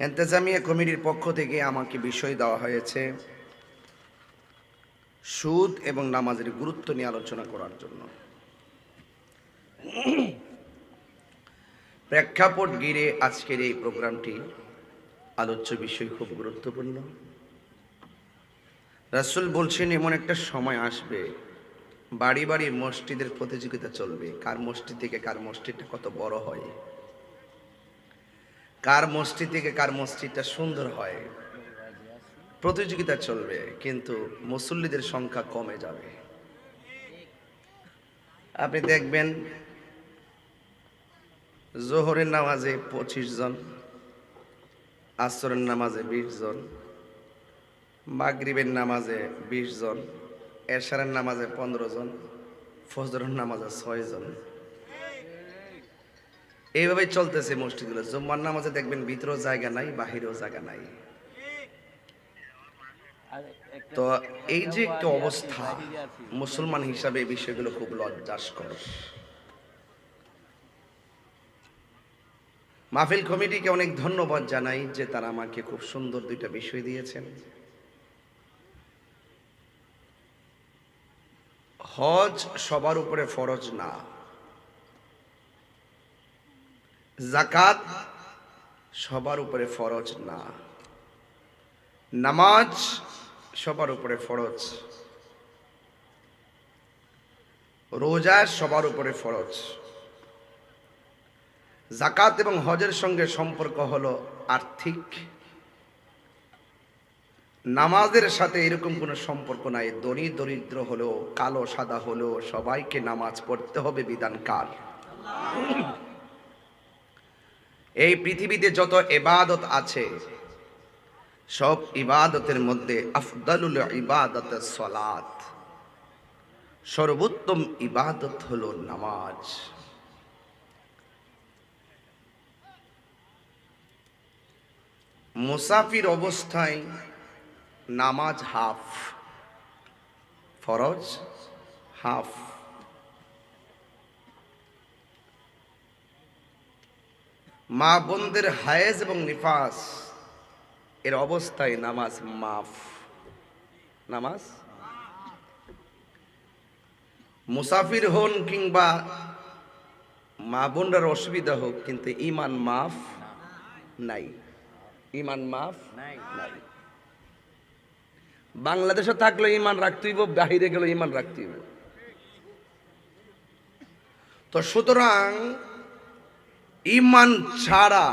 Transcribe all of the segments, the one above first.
এন্তেজামিয়া কমিটির পক্ষ থেকে আমাকে বিষয় দেওয়া হয়েছে সুদ এবং নামাজের গুরুত্ব নিয়ে আলোচনা করার জন্য। প্রেক্ষাপট গিরে আজকের এই প্রোগ্রামটি আলোচ্য বিষয় খুব গুরুত্বপূর্ণ। রাসূল বলছেন, এমন একটা সময় আসবে, বাড়ি বাড়ি মসজিদের প্রতিযোগিতা চলবে। কার মসজিদ থেকে কার মসজিদটা কত বড় হয়? কার মসজিদ থেকে কার মসজিদটা সুন্দর হয়? প্রতিযোগিতা চলবে, কিন্তু মুসল্লিদের সংখ্যা কমে যাবে। আপনি দেখবেন, জোহরের নামাজে পঁচিশ জন, আসরের নামাজে বিশ জন, মাগরিবের নামাজে বিশ জন, এশারের নামাজে পনেরো জন, ফজরের নামাজে ছয় জন। এইভাবেই চলতেছে মসজিদগুলো। জুম্মার নামাজে দেখবেন ভিতরেও জায়গা নাই বাহিরেও জায়গা নাই। তো এই যে একটা অবস্থা মুসলমান হিসাবে এই বিষয়গুলো খুব লজ্জাস্কর। মাহফিল কমিটিকে অনেক ধন্যবাদ জানাই যে তারা আমাকে খুব সুন্দর দুইটা বিষয় দিয়েছেন। হজ সবার উপরে ফরজ না। জাকাত সবার উপরে ফরজ না। নামাজ সবার উপরে ফরজ। রোজা সবার উপরে ফরজ। জাকাত এবং হজের সঙ্গে সম্পর্ক হলো আর্থিক। নামাজের সাথে এরকম কোনো সম্পর্ক নাই। দরি দরিদ্র হলেও, কালো সাদা হলেও সবাইকে নামাজ পড়তে হবে বিধান কার এই পৃথিবীতে যত এবাদত আছে, সব ইবাদতের মধ্যে আফদালুল ইবাদত সলাত। সর্বোত্তম ইবাদত হলো নামাজ। মুসাফির অবস্থায় নামাজ হাফ, ফরজ হাফ। মা বোনদের হায়েজ এবং নিফাস। এর অবস্থায় নামাজ মাফ। নামাজ? মুসাফির হন কিংবা মা বোনরার অসুবিধা হোক কিন্তু ইমান মাফ নাই। ইমান মাফ নাই। বাংলাদেশে থাকলে ইমান রাখতে হইব বাহিরে গেলে ইমান রাখতে হইব। তো সুতরাং ইমান ছাড়া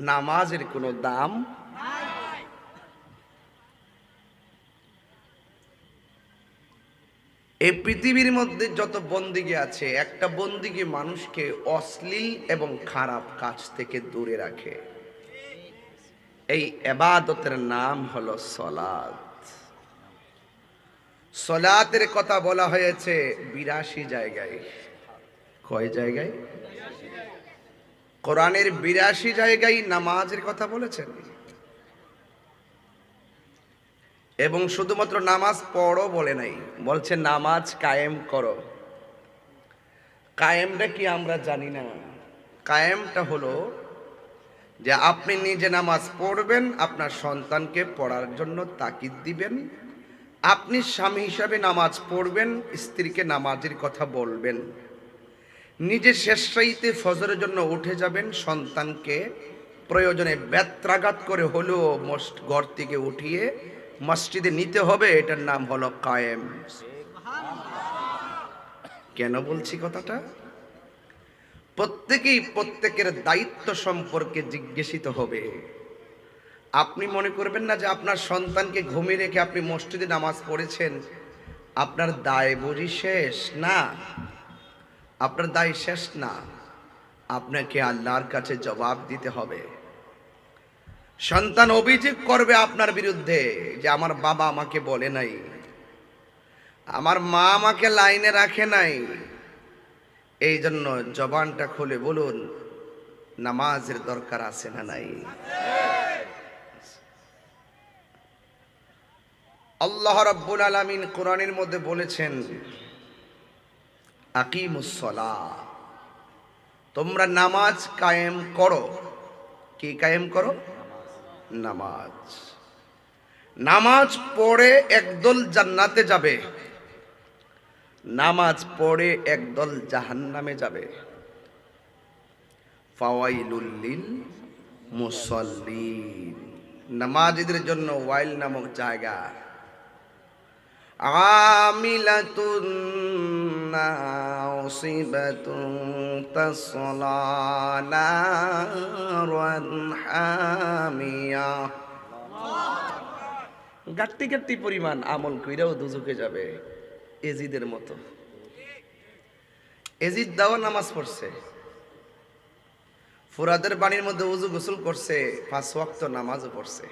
নামাজের কোনো দাম এই পৃথিবীর মধ্যে যত বন্দিগি আছে, একটা বন্দিগি মানুষকে অশ্লীল এবং খারাপ কাজ থেকে দূরে রাখে। এই এবাদতের নাম হলো সলাদ সলাতের কথা বলা হয়েছে বিরাশি জায়গায়। কয় জায়গায়? কোরআনের বিরাশি জায়গায় নামাজের কথা বলেছেন। এবং শুধুমাত্র নামাজ পড়ো বলে নাই, বলছে নামাজ কায়েম করো। কায়েমটা কি আমরা জানি না। কায়েমটা হলো যে আপনি নিজে নামাজ পড়বেন, আপনার সন্তানকে পড়ার জন্য তাকিদ দিবেন, আপনি স্বামী হিসাবে নামাজ পড়বেন, স্ত্রীকে নামাজের কথা বলবেন। নিজে শেষ রাইতে ফজরের জন্য উঠে যাবেন, সন্তানকে প্রয়োজনে ব্যত্রাঘাত করে হলেও মস্ট ঘর থেকে উঠিয়ে মসজিদে নিতে হবে, এটার নাম হলো কায়েম। কেন বলছি কথাটা? প্রত্যেকেই প্রত্যেকের দায়িত্ব সম্পর্কে জিজ্ঞাসিত হবে। আপনি মনে করবেন না যে আপনার সন্তানকে ঘুমিয়ে রেখে আপনি মসজিদে নামাজ পড়েছেন? আপনার দায় বুঝি শেষ? না। আপনার দায় শেষ না। আপনাকে আল্লাহর কাছে জবাব দিতে হবে। সন্তান অভিযোগ করবে আপনার বিরুদ্ধে যে আমার বাবা আমাকে বলে নাই। আমার মা আমাকে লাইনে রাখে নাই। এই জন্য জবানটা খুলে বলুন, নামাজের দরকার আছে না নাই? আল্লাহ রাব্বুল আলামিন কোরআনের মধ্যে বলেছেন আকিমুসলা তোমরা নামাজ কায়েম করো। কি কায়েম করো? নামাজ। নামাজ পড়ে একদল জান্নাতে যাবে। নামাজ পড়ে একদল জাহান্নামে যাবে। ফাওয়াইলুল্লিল মুসল্লিন। নামাজিদের জন্য ওয়াইল নামক জায়গা। আমিলাতুন নাসিবাতুন তাসলা নারান হামিয়া গাট্টি গাট্টি পরিমাণ আমল কইরাও দুজকে যাবে এজিদের মতো। এজিদ দাও নামাজ পড়ছে। ফুরাদের বাণীর মধ্যে উজু গোসল করছে, পাঁচ ওয়াক্ত নামাজও পড়ছে।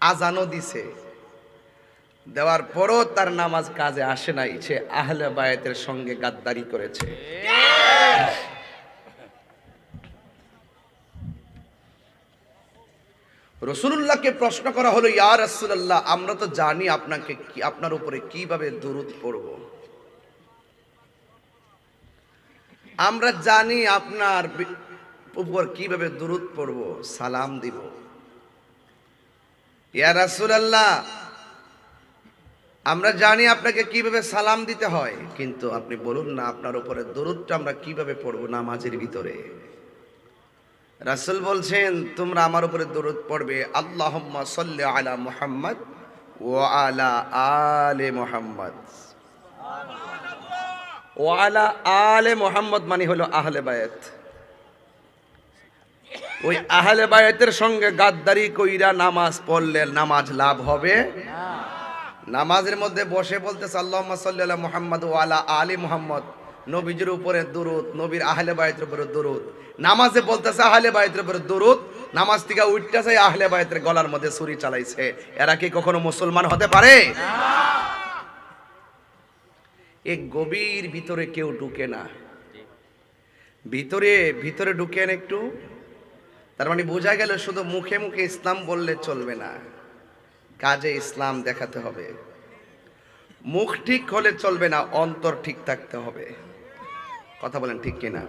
আজানও দিছে। দেওয়ার পরও তার নামাজ কাজে আসে নাই, সে আহলে বায়াতের সঙ্গে গাদ্দারি করেছে। রসুল্লাহকে প্রশ্ন করা হলো, ইয়া রসুল্লাহ আমরা তো জানি আপনাকে আপনার উপরে কীভাবে দূরত পড়ব। আমরা জানি আপনার উপর কীভাবে দূরত পড়ব, সালাম দিব। ইয়া রাসূলুল্লাহ আমরা জানি আপনাকে কীভাবে সালাম দিতে হয়, কিন্তু আপনি বলুন না আপনার উপরে দরুদটা আমরা কীভাবে পড়ব নামাজের ভিতরে। রাসুল বলছেন, তোমরা আমার উপরে দরুদ পড়বে, আল্লাহুম্মা সাল্লি আলা মুহাম্মদ ওয়া আলা আলে মুহাম্মদ। ওয়া আলা আলে মুহাম্মদ মানে হলো আহলে বায়াত ওই আহলে বায়াতের সঙ্গে গাদ্দারি কইরা নামাজ পড়লে নামাজ লাভ হবে? নামাজের মধ্যে বসে বলতেছে আল্লাহ সাল্লাহ মোহাম্মদ ওয়ালা আলী মোহাম্মদ। নবীজির উপরে দুরুদ, নবীর আহলে বায়তের উপরে দুরুদ। নামাজে বলতেছে, আহলে বায়তের উপরে দুরুদ। নামাজ থেকে উঠতেছে আহলে বায়তের গলার মধ্যে ছুরি চালাইছে। এরা কি কখনো মুসলমান হতে পারে? এই গভীর ভিতরে কেউ ঢুকে না। ভিতরে ভিতরে ঢুকেন একটু। তার মানে বোঝা গেল শুধু মুখে মুখে ইসলাম বললে চলবে না। কাজে ইসলাম দেখাতে হবে। মুখ ঠিক হলে চলবে না, অন্তর ঠিক থাকতে হবে। কথা বলেন ঠিক কিনা?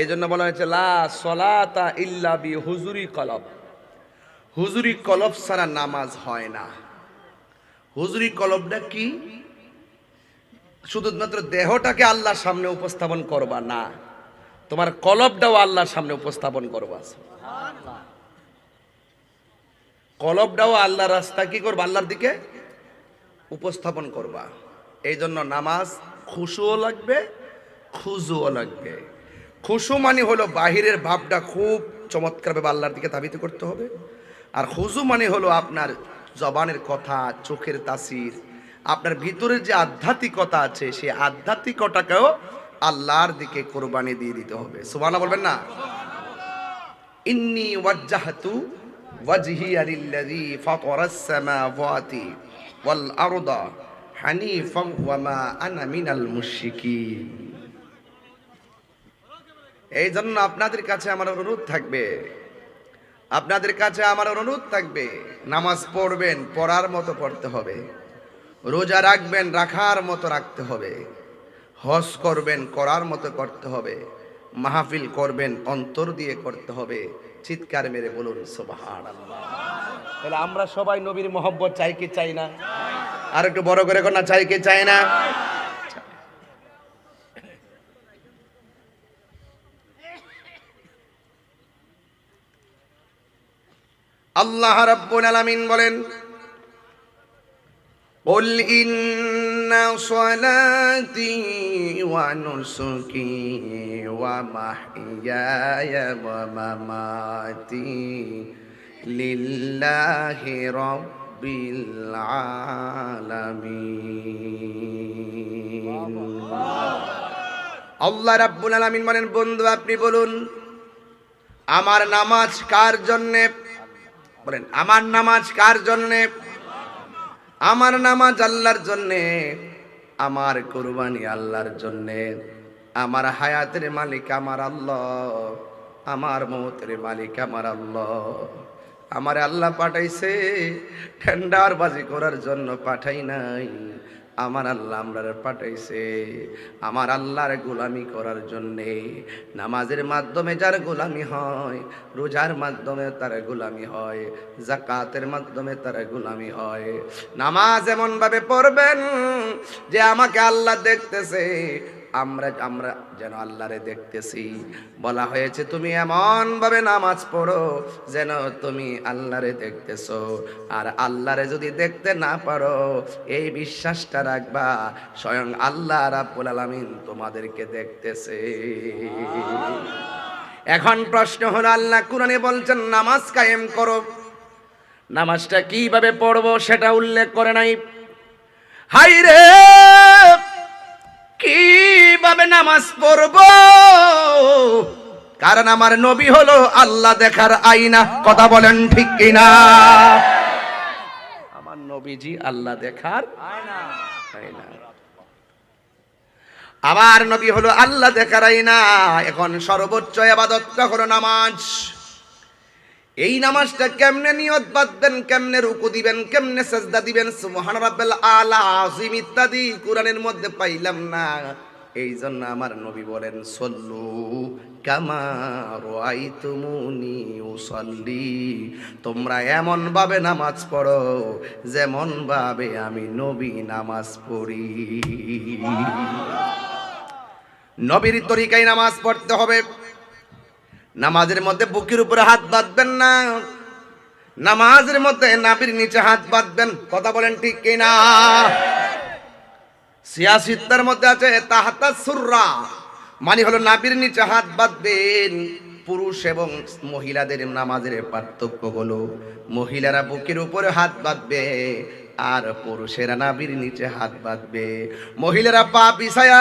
এই জন্য বলা হয়েছে, লা সলাতা ইল্লা বি হুজুরি কলব। হুজুরি কলব ছাড়া নামাজ হয় না। হুজুরি কলবটা কি? শুধুমাত্র দেহটাকে আল্লাহর সামনে উপস্থাপন করবা না, তোমার কলবটাও আল্লাহর সামনে উপস্থাপন করবা। কলবটাও আল্লাহর রাস্তা, কি করবা? আল্লাহর দিকে উপস্থাপন করবা। এই জন্য নামাজ খুশুও লাগবে, খুজুও লাগবে। খুশু মানে হলো বাহিরের ভাবটা খুব চমৎকারভাবে আল্লাহর দিকে ধাবিত করতে হবে। আর খুজু মানে হলো আপনার জবানের কথা, চোখের তাসির। আপনার ভিতরের যে আধ্যাত্মিকতা আছে, সেই আধ্যাত্মিকতাকেও আল্লাহর দিকে কোরবানি দিয়ে দিতে হবে। সুবহানাল্লাহ বলবেন না? ইন্নি ওয়াজ্জাহতু ফাতারাস সামাওয়াতি ওয়াল আরদা হানিফান ওয়া মা আনা মিনাল মুশরিকিন এই জন্য আপনাদের কাছে আমার অনুরোধ থাকবে। আপনাদের কাছে আমার অনুরোধ থাকবে, নামাজ পড়বেন, পড়ার মতো পড়তে হবে। রোজা রাখবেন, রাখার মতো রাখতে হবে। হজ করবেন, করার মতো করতে হবে। মাহফিল করবেন, অন্তর দিয়ে করতে হবে। চিৎকার মেরে বলুন সুবহান তাহলে আমরা সবাই নবীর মোহব্বত চাই কি চাই না আর একটু বড় করে কোনা চাই কি চাই না আল্লাহ রাব্বুল আলামিন বলেন قل إن صلاتي ونسكي ومحياي ومماتي لله رب العالمين আল্লাহ রাব্বুল আলামিন বলেন বন্ধু আপনি বলুন আমার নামাজ কার জন্যে বলেন আমার নামাজ কার জন্যে আমার নামাজ আল্লাহর জন্যে, আমার কোরবানি আল্লাহর জন্যে, আমার হায়াতের মালিক আমার আল্লাহ, আমার মতের মালিক আমার আল্লাহ। আমার আল্লাহ পাঠাইছে ঠেন্ডার বাজি করার জন্য পাঠাই নাই। আমার আল্লাহ আমরারে পাঠাইছে। আমার আল্লাহর গোলামি করার জন্যে নামাজের মাধ্যমে যার গোলামি হয়, রোজার মাধ্যমে তার গোলামি হয় জাকাতের মাধ্যমে তার গোলামি হয়। নামাজ এমনভাবে পড়বেন যে আমাকে আল্লাহ দেখতেছে আমরা আমরা যেন আল্লাহরে দেখতেছি। বলা হয়েছে, তুমি এমন ভাবে নামাজ পড়ো যেন তুমি আল্লাহরে দেখতেছো। আর আল্লাহরে যদি দেখতে না পারো, এই বিশ্বাসটা রাখবা, স্বয়ং আল্লাহ রাব্বুল আলামিন তোমাদেরকে দেখতেছে। এখন প্রশ্ন হলো, আল্লাহ কোরআনে বলছেন, নামাজ কায়েম করো। নামাজটা কীভাবে পড়ব সেটা উল্লেখ করে নাই। হাই রে কীভাবে নামাজ পড়ব। কারণ আমার নবী হলো আল্লাহ দেখার আইনা কথা বলেন ঠিক কিনা? আমার নবীজি আল্লাহ দেখার আমার নবী হলো আল্লাহ দেখার আইনা এখন সর্বোচ্চ আবাদতটা হলো নামাজ? এই নামাজটা কেমনে নিয়ত বাঁধবেন, কেমনে রুকু দিবেন, কেমনে সেজদা দিবেন? সুবহান রাব্বিল আলা, আজিম ইত্যাদি কোরআনের মধ্যে পাইলাম না। এই জন্য আমার নবী বলেন, সল্লু কামা রাআইতুমুনি উসাল্লি। তোমরা এমন ভাবে নামাজ পড়ো যেমন ভাবে আমি নবী নামাজ পড়ি। নবীর তরিকায় নামাজ পড়তে হবে। নামাজের মধ্যে বুকের উপরে হাত বাঁধবেন না। নামাজের মধ্যে নাবির নিচে হাত বাঁধবেন। কথা বলেন ঠিক কিনা? সিয়াসিত্তার মধ্যে আছে তাহাতা সুররা। মানে হলো নাবির নিচে হাত বাঁধবেন। পুরুষ এবং মহিলাদের নামাজের পার্থক্য হলো, মহিলারা বুকের উপরে হাত বাঁধবে আর পুরুষেরা নাবির নিচে হাত বাঁধবে। মহিলারা পা পিছায়া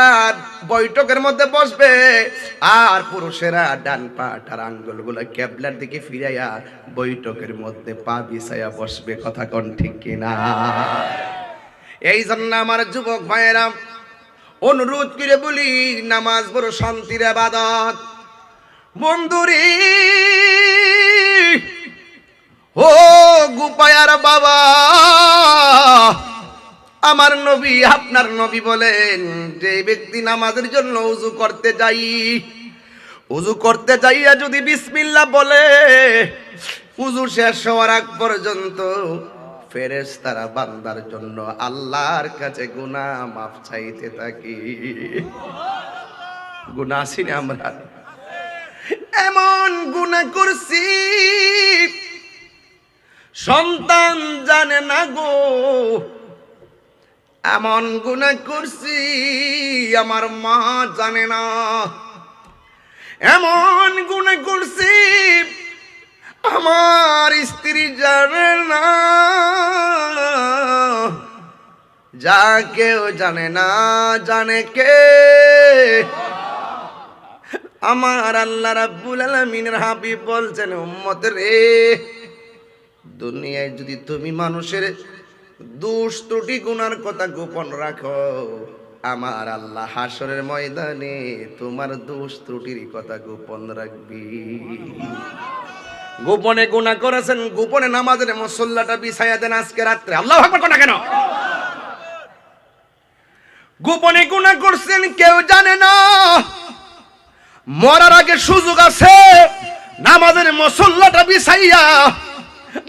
বৈঠকের মধ্যে বসবে আর পুরুষেরা ডান পাটার আঙ্গুলগুলো ক্যাবলার দিকে ফিরাইয়া বৈঠকের মধ্যে পা বিছায়া বসবে। কথা কোন ঠিক কিনা? এই জন্য আমার যুবক ভাইয়েরা, অনুরোধ করে বলি, নামাজ বড় শান্তির আবাদত। বন্ধুরে, ও গুপায়ার বাবা, আমার নবী আপনার নবী বলেন, যে ব্যক্তি নামাজের জন্য উজু করতে যাই, উজু করতে যাইয়া যদি বিসমিল্লা বলে, উজু শেষ হওয়ার আগ পর্যন্ত ফেরেস তারা বান্দার জন্য আল্লাহর কাছে গুনাহ মাফ চাইতে থাকি। গুনাহ আসিনি আমরা? এমন গুনাহ করছি, সন্তান জানে না গো। এমন গুনাহ করছি, আমার মা জানে না। এমন গুনাহ করছি আমার স্ত্রী জানে না। যা কেউ জানে না, জানে কে? আমার আল্লাহ রাব্বুল আলামিনের হাবিব বলছেন, উম্মত রে, দুনিয়ায় যদি তুমি মানুষের দোষ ত্রুটি গুনার কথা গোপন রাখো, আমার আল্লাহ হাসরের ময়দানে তোমার দোষ ত্রুটির কথা গোপন রাখবি। গোপনে গুণা করেছেন, গোপনে নামাজের মসল্লাটা বিছাইয়া দেন আজকে রাত্রে। আল্লাহ ভাগবত কোনা কেন? গোপনে গুণা করছেন, কেউ জানে না। মরার আগে সুযোগ আছে, নামাজের মসল্লাটা বিছাইয়া।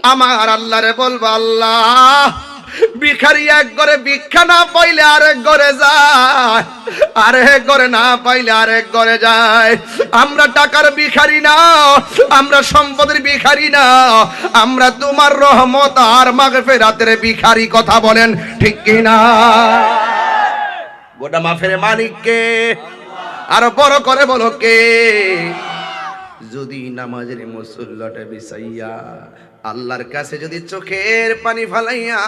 আমার আল্লাহরে বলব, আল্লাহ ভিখারি এক ঘরে ভিক্ষা না পাইলে আরেক ঘরে যায়। আরেক ঘরে না পাইলে আরেক ঘরে যায়। আমরা টাকার ভিখারি না, আমরা সম্পদের ভিখারি না। আমরা তোমার রহমত আর মাগফে রাতের ভিখারি কথা বলেন, ঠিক কিনা গোটা মাফের মালিককে আর বড় করে বলো কে? যদি নামাজের মুসল্লাটা বিছাইয়া আল্লাহর কাছে যদি চোখের পানি ফালাইয়া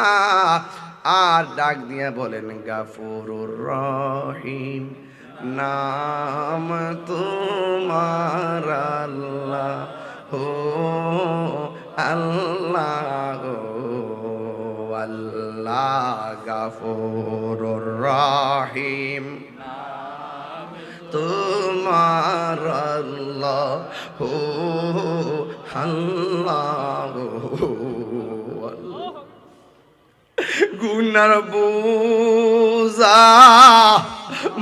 আর ডাক দিয়া বলেন, গাফুরুর রহিম, নাম তোমার আল্লাহ হো আল্লাহ আল্লাহ, গাফুরুর রহিম তোমার আল্লাহ হো আল্লাহ গুনার বুঝা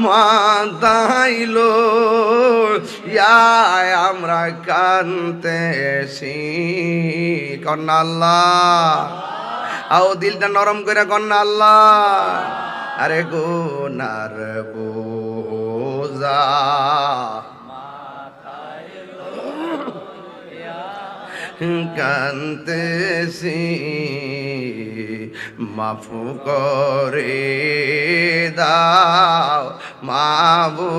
মাতাইলো আমরা কানতেছি কন্যা আল্লাহ, আও দিলটা নরম করে কন্যা আল্লাহ। আরে গোনার বোঝা কান্তেছি মাফু করে দাও মাবুদাল্লাহি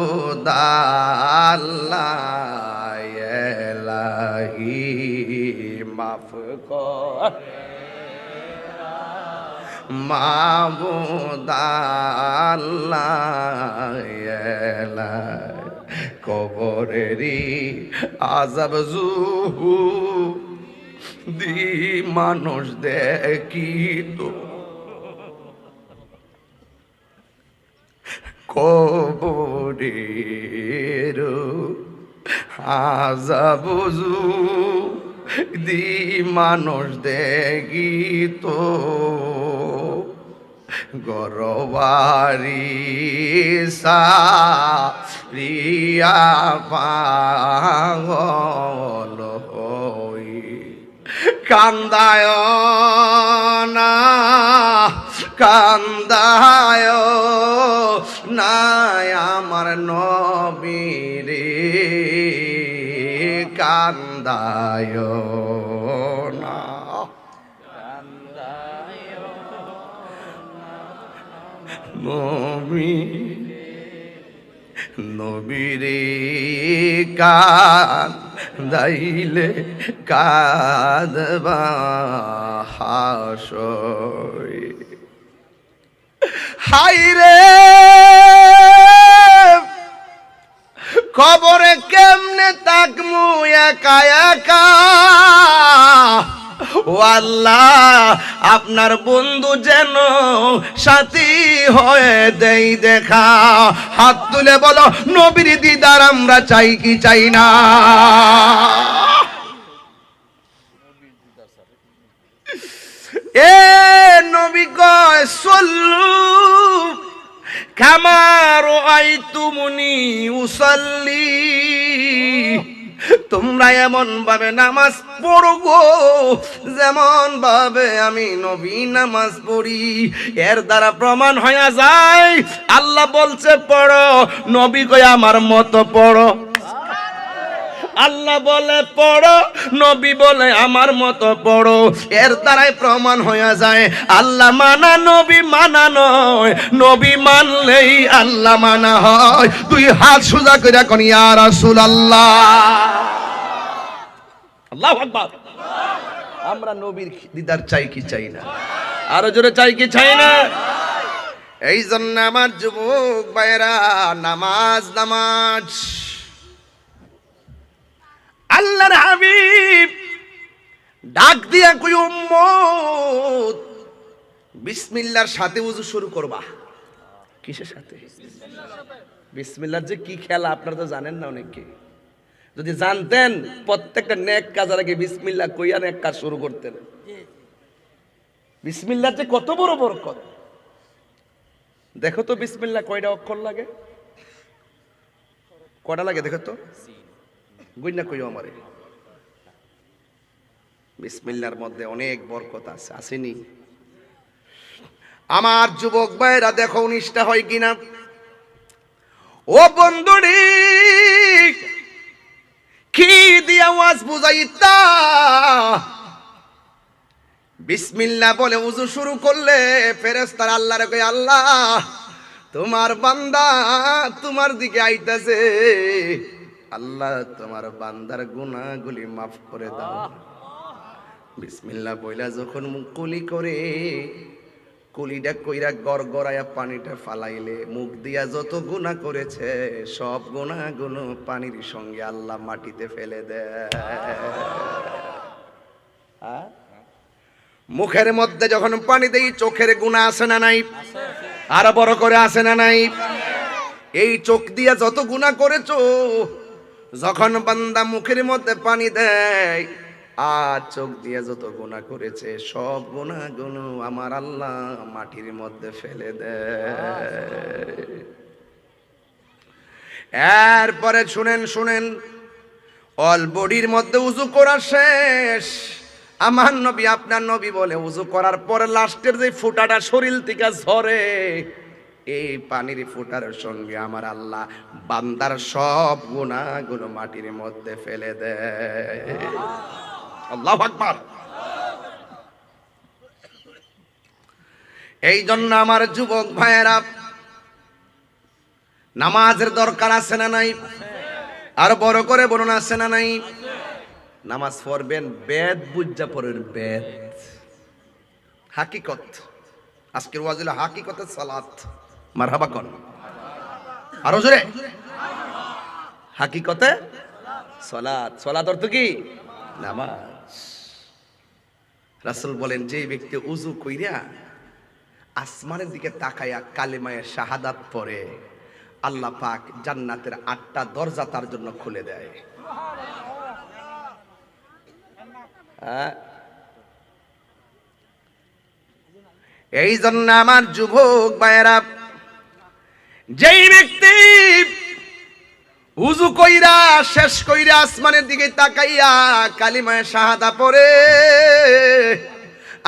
মাফ কর মাবুদাল্লাহ কবরেরই আজাব জুহু। দি মানুষ দেখি তো। কবরের আজাব জু দি মানুষ দেখি তো। গরবারি রিয়া পাগল কান্দায় না কান্দায় নাই আমার নবীরে কান্দায় না। নবী নবীরে কান দাইলে কাদবা হাই রে কবরে কেমনে তাকমু একা একা? আল্লাহ আপনার বন্ধু যেন সাথী হয়ে দেই দেখা। হাত তুলে বলো, নবীর দিদার আমরা চাই কি চাই না? এ নবী কয় সল্লু কামার আইতুমুনি উসাল্লি। তোমরা এমন ভাবে নামাজ পড়ো যেমন ভাবে আমি নবী নামাজ পড়ি। এর দ্বারা প্রমাণ হয়ে যায়, আল্লাহ বলছে, পড়ো, নবী কয় আমার মতো পড়ো। আল্লাহ বলে পড়ো, নবী বলে আমার মতো পড়ো। এর দ্বারাই প্রমাণ হয়ে যায়, আল্লাহ মানা, নবী মানা নয়। নবী মানলেই আল্লাহ মানা হয়। তুই হাত সোজা করে কোন ইয়া রাসূলুল্লাহ। আল্লাহু আকবার। আমরা নবীর দিদার চাই কি চাই না? আরও জোরে চাই কি চাই না? এই জন্য আমার যুবক ভাইরা নামাজ নামাজ। আল্লাহর হাবিব ডাক দিয়া কই, উম্মত বিসমিল্লাহর সাথে উজু শুরু করবা। কিসের সাথে? বিসমিল্লাহর যে কি খেলা, আপনারা তো জানেন না অনেকে যদি জানতেন, প্রত্যেকটা নেক কাজের আগে বিসমিল্লাহ কইয়া নেক কাজ শুরু করতেন। বিসমিল্লাহর যে কত বড় বরকত। দেখো তো বিসমিল্লাহ কয়টা অক্ষর লাগে? কয়টা লাগে দেখো তো? গুইনা কইও আমারে। বিসমিল্লার মধ্যে অনেক বরকত আছে, আসেনি? আমার যুবক ভাইরা দেখো নিষ্ঠা হয় কিনা? ও বন্ধুরি, কি দিয়া ওয়াজ বুঝাইতা? বিসমিল্লাহ বলে উজু শুরু করলে ফেরেস্তার আল্লাহরে কই আল্লাহ, তোমার বান্দা তোমার দিকে আইতাছে। আল্লাহ তোমার বান্দার গুনাহগুলি মাফ করে দাও। বিসমিল্লা বইলা যখন মুখ কুলি করে কুলিটা কইরা গড় গড়াইয়া পানিটা ফালাইলে মুখ দিয়া যত গুনাহ করেছে সব গুনাহগুলো পানির সঙ্গে আল্লাহ মাটিতে ফেলে দেয়। হ্যাঁ? মুখের মধ্যে যখন পানি দেই চোখের গুণা আসে না নাই? আর বড় করে আসে না নাই? এই চোখ দিয়া যত গুণা করেছ যখন বান্দা মুখের মধ্যে পানি দেয়, আর চোখ দিয়ে যত গুণা করেছে, সব গুণাগুলো আমার আল্লাহ মাটির মধ্যে ফেলে দেয়। এরপরে শুনেন শুনেন, অল বডির মধ্যে উজু করা শেষ। আমার নবী, আপনার নবী বলে উজু করার পরে লাস্টের যে ফুটাটা শরীর থেকে ঝরে এই পানির ফুটার সঙ্গে আমার আল্লাহ বান্দার সব গুণাগুলো মাটির মধ্যে ফেলে দেয়। আল্লাহ এই জন্য আমার যুবক ভাইয়েরা, নামাজের দরকার আছে না নাই? আর বড় করে বলুন, আছে না নাই? নামাজ পড়বেন, বেদ বুঝা পড়েন বেদ। হাকিকত। আজকের ওয়াজিলা হাকিকতের সালাত। মারহাবা কন আরও জোরে। হাকিকতে সলাত সলাত অর্থ কি? নামাজ। রাসূল বলেন যে ব্যক্তি উজু কইরা আসমানের দিকে তাকাইয়া কালেমায়ে শাহাদাত পরে আল্লাহ পাক জান্নাতের আটটা দরজা তার জন্য খুলে দেয়। হ্যাঁ? এই জন্য আমার যুবক ভাইয়েরা যেই ব্যক্তি উজু কইরা, শেষ কইরা আসমানের দিকে তাকাইয়া কালিমায় শাহাদা পড়ে,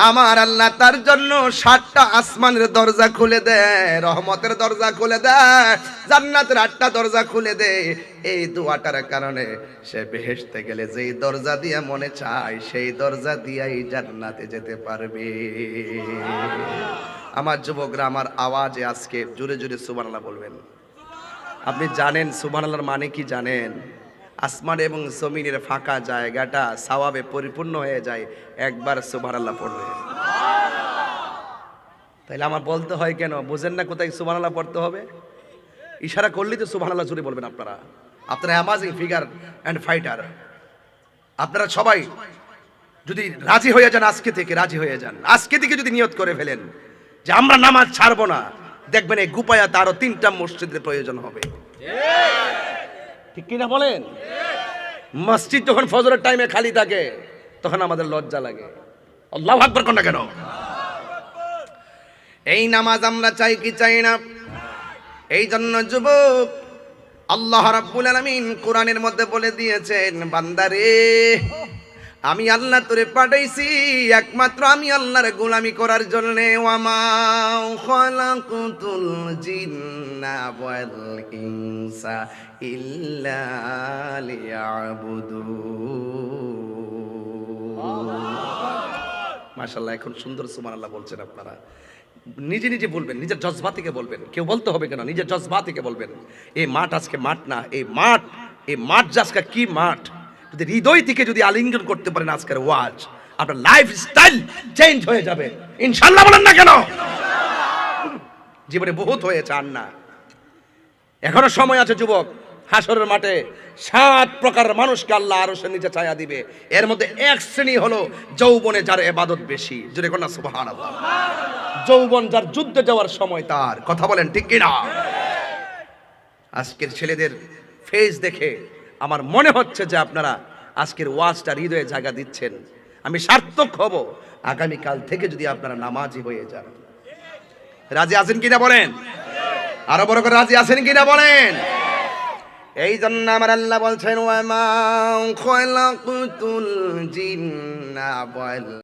আমার আল্লাহ তার জন্য সাতটা আসমানের দরজা খুলে দেয় রহমতের দরজা খুলে দেয় জান্নাতের আটটা দরজা খুলে দেয় এই দুয়াটার কারণে সে বেহেশতে গেলে যেই দরজা দিয়ে মনে চায়, সেই দরজা দিয়েই জান্নাতে যেতে পারবে। আমার যুবকরা, আমার আওয়াজে আজকে জোরে জোরে সুবহানাল্লাহ বলবেন। আপনি জানেন সুবহানাল্লাহর মানে কি জানেন? আসমান এবং জমিনের ফাঁকা জায়গাটা সাওয়াবে পরিপূর্ণ হয়ে যায়, একবার সুবহানাল্লাহ পড়লে। তাহলে আমার বলতে হয় কেন? বুঝেন না কোথায় সুবহানাল্লাহ পড়তে হবে? ইশারা করলেই তো সুবহানাল্লাহ জুড়ে বলবেন আপনারা। আপনারা অ্যামাজিং ফিগার অ্যান্ড ফাইটার আপনারা সবাই যদি রাজি হয়ে যান, আজকে থেকে রাজি হয়ে যান। আজকে থেকে যদি নিয়ত করে ফেলেন। যে আমরা নামাজ ছাড়বো না। দেখবেন এই গুপায়াতে আরও তিনটা মসজিদের প্রয়োজন হবে। ঠিক কিনা বলেন? মসজিদ যখন ফজরের টাইমে খালি থাকে, তখন আমাদের লজ্জা লাগে। আল্লাহ আকবর কোন কেন? এই নামাজ আমরা চাই কি চাই না? এই জন্য যুবক, আল্লাহ রাব্বুল আলামিন কোরআনের মধ্যে বলে দিয়েছেন, বান্দারে আমি আল্লাহ তোরে পাঠাইছি, একমাত্র আমি আল্লাহর গোলামি করার জন্য। ওয়ামা খালাকুতুল জিন্না ওয়াল ইনসা ইল্লা এখন সুন্দর সুবহানাল্লাহ বলছেন আপনারা। নিজে নিজে বলবেন, নিজের জজবা থেকে বলবেন। কেউ বলতে হবে কেন? নিজের জজবা থেকে বলবেন। এই মাঠ আজকে মাঠ না, এই মাঠ এই মাঠ যে আজকে কি মাঠ? যদি হৃদয় থেকে যদি আলিঙ্গন করতে পারেন আজকের ওয়াজ, আপনার লাইফ স্টাইল চেঞ্জ হয়ে যাবে। ইনশাল্লাহ বলেন না কেন? জীবনে বহুত হয়েছে, আর না। এখনও সময় আছে, যুবক, হাসরের মাঠে সাত প্রকার মানুষকে আল্লাহ আরও সে নিচে ছায়া দিবে। এর মধ্যে এক শ্রেণি হলো যৌবনে যার এবাদত বেশি। যদি কোন যৌবন যার যুদ্ধে যাওয়ার সময় তার। কথা বলেন ঠিক কিনা? আজকের ছেলেদের ফেস দেখে আমার মনে হচ্ছে যে আপনারা আজকের ওয়াজটা হৃদয়ে জায়গা দিচ্ছেন। আমি সার্থক হব। আগামীকাল থেকে যদি আপনারা নামাজি হয়ে যান। রাজি আছেন কিনা বলেন? আরও বড় করে রাজি আছেন কিনা বলেন? এই জন্য আমার আল্লাহ বলছেন ওয়ামা খয়লাকুতুল জিন্না